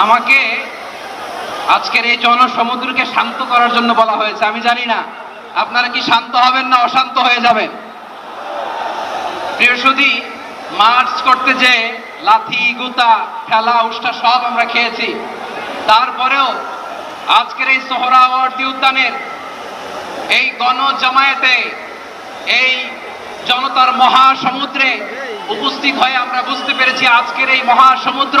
আমাকে আজকের এই জনসমুদ্রকে শান্ত করার জন্য বলা হয়েছে। আমি জানি না, আপনারা কি শান্ত হবেন না অশান্ত হয়ে যাবেন? প্রিয় সুধী, মার্চ করতে যে লাথি, গুতা খেলা উষ্টা সব আমরা খেয়েছি, তারপরেও আজকের এই সোহরাওয়ার্দী উদ্যানের এই গণ জামায়াতে এই জনতার মহাসমুদ্রে উপস্থিত হয়ে আমরা বুঝতে পেরেছি আজকের এই মহাসমুদ্র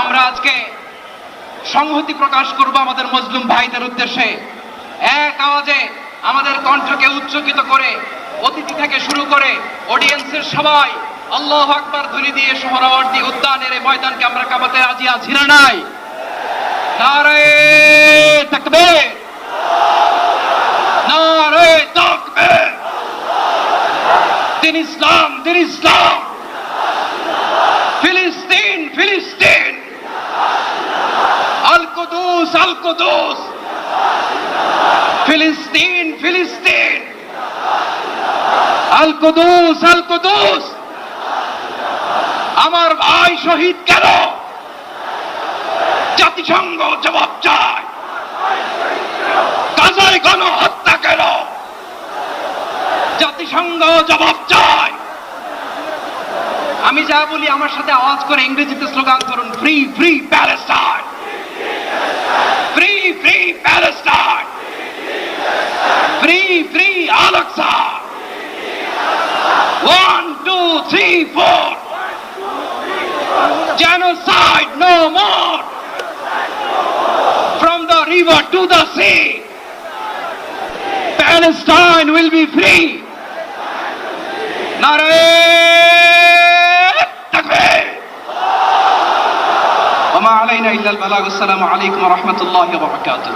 আমরা আজকে সংহতি প্রকাশ করব আমাদের মজলুম ভাইদের উদ্দেশ্যে। এক আওয়াজে আমাদের কণ্ঠকে উচ্চকিত করে, অতিথি থেকে শুরু করে অডিয়েন্সের সবাই আল্লাহ আকবার ধ্বনি দিয়ে সোহরাওয়ার্দী উদ্যানের এই ময়দানকে আমরা কামাতে রাজি আছি না নাই? তাকবীর। দিন ইসলাম দিন ইসলাম ফিলিস্তিন ফিলিস্তিন ফিলিস্তিন ফিলিস্তিন আল কুদুস আল কুদুস আমার ভাই শহীদ কেন? জাতিসংঘ জবাব চায়। গাজায় গণহত্যা কেন? জাতিসংঘ জবাব চায়। আমি যা বলি আমার সাথে আওয়াজ করে ইংরেজিতে স্লোগান করুন free three, four. Genocide no more. From the river to the sea. Palestine will be free. نارين تكبير وما علينا إلا البلاغ السلام عليكم ورحمة الله وبركاته